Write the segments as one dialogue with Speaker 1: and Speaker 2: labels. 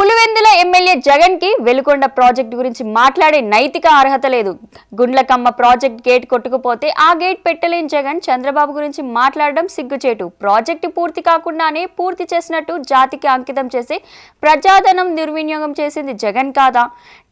Speaker 1: Pulivendula MLA జగన్కి వెలుకొండ project గురించి మాట్లాడే నైతిక అర్హత లేదు. గుండ్లకమ్మ ప్రాజెక్ట్ గేట్ కొట్టుకుపోతే ఆ గేట్ పెట్టలేని జగన్ చంద్రబాబు గురించి మాట్లాడడం సిగ్గుచేటు. ప్రాజెక్టు పూర్తి కాకుండానే పూర్తి చేసినట్టు జాతికి అంకితం చేసి ప్రజాధనం దుర్వినియోగం చేసింది జగన్ కాదా?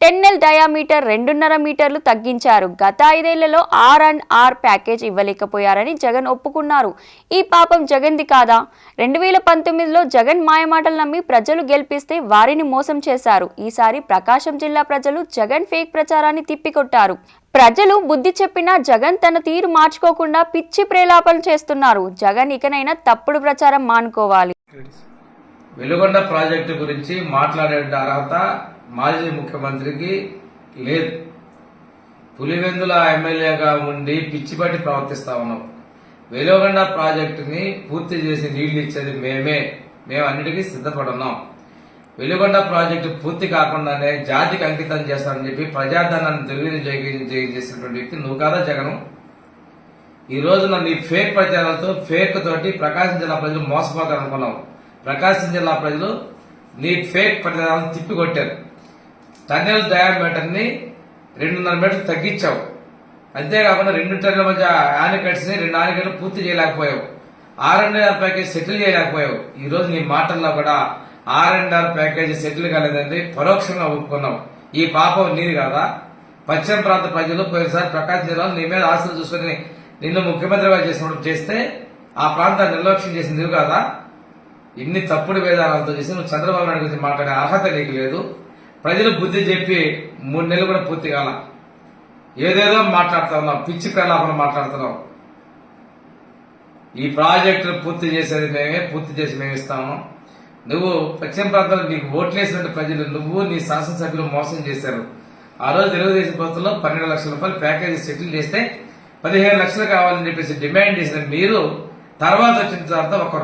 Speaker 1: టెన్నెల్ డయామీటర్ రెండున్నర మీటర్లు తగ్గించారు. గత ఐదేళ్ళలో ఆర్ అండ్ ఆర్ ప్యాకేజ్ ఇవ్వలేకపోయారని జగన్ ఒప్పుకున్నారు. ఈ పాపం జగన్ది కాదా? రెండు వేల పంతొమ్మిదిలో జగన్ మాయమాటలు నమ్మి ప్రజలు గెలిపిస్తే వారిని మోసం చేశారు. ఈసారి ప్రకాశం జిల్లా ప్రజలు జగన్ ఫేక్ ప్రచారాన్ని తిప్పికొట్టారు. ప్రజలు బుద్ధి చెప్పినా జగన్ తన తీరు మార్చుకోకుండా పిచ్చి ప్రేలాపలు చేస్తున్నారు. జగన్ ఇకనైనా తప్పుడు ప్రచారం మానుకోవాలి.
Speaker 2: వెలుగొండ ప్రాజెక్టు గురించి మాట్లాడే అర్హత మాజీ ముఖ్యమంత్రికి లేదు. పులివెందుల ఎమ్మెల్యేగా ఉండి పిచ్చిపట్టి ప్రవర్తిస్తా ఉన్నాం. వెలుగొండ ప్రాజెక్టుని పూర్తి చేసి నీళ్ళు ఇచ్చేది మేమే. మేము అన్నిటికీ సిద్ధపడున్నాం. వెలుగొండ ప్రాజెక్టు పూర్తి కాకుండానే జాతికి అంకితం చేస్తానని చెప్పి ప్రజాధనాన్ని దుర్వినియోగం చేసినటువంటి వ్యక్తి నువ్వు కాదా జగను. ఈ రోజున నీ ఫేక్ ప్రచారాలతో ఫేక్ తోటి ప్రకాశం జిల్లా ప్రజలు మోసపోతారనుకున్నావు ప్రకాశం జిల్లా ప్రజలు నీ ఫేక్ ప్రచారాలను తిప్పికొట్టారు. టన్నెల్ డయామీటర్ని రెండున్నర మీటర్లు తగ్గించావు. అంతేకాకుండా రెండు టన్నుల మధ్య ఆనికట్స్ని రెండు ఆనికట్లు పూర్తి చేయలేకపోయావు. ఆర్ అండ్ ప్యాకేజ్ సెటిల్ చేయలేకపోయావు. ఈరోజు నీ మాటల్లో కూడా R and R package settle కాలేదంటే పరోక్షంగా ఒప్పుకున్నావు ఈ పాపం నీది కదా? పశ్చిమ ప్రాంత ప్రజలు పోయినసారి ప్రకాశం జిల్లాలో నీ మీద ఆశలు చూసుకుని నిన్ను ముఖ్యమంత్రిగా చేసినప్పుడు చేస్తే ఆ ప్రాంతాన్ని నిర్లక్ష్యం చేసింది నువ్వు కదా? ఇన్ని తప్పుడు వేదాలతో చేసి నువ్వు చంద్రబాబు నాయుడు గురించి మాట్లాడే అర్హత నీకు లేదు. ప్రజలు బుద్ధి చెప్పి మూడు నెలలు కూడా పూర్తి కాల. ఏదేదో మాట్లాడుతా పిచ్చి ప్రలాపన మాట్లాడుతున్నావు ఈ ప్రాజెక్టును పూర్తి చేసేది మేమే పూర్తి చేసి మేము ఇస్తాము నువ్వు పశ్చిమ ప్రాంతంలో నీకు ఓట్లేసినట్టు ప్రజలు నువ్వు నీ శాసనసభ్యులు మోసం చేశారు. ఆ రోజు తెలుగుదేశం ప్రభుత్వంలో పన్నెండు లక్షల రూపాయలు ప్యాకేజీ సెటిల్ చేస్తే పదిహేను లక్షలు కావాలని చెప్పేసి డిమాండ్ చేసిన మీరు తర్వాత వచ్చిన తర్వాత ఒక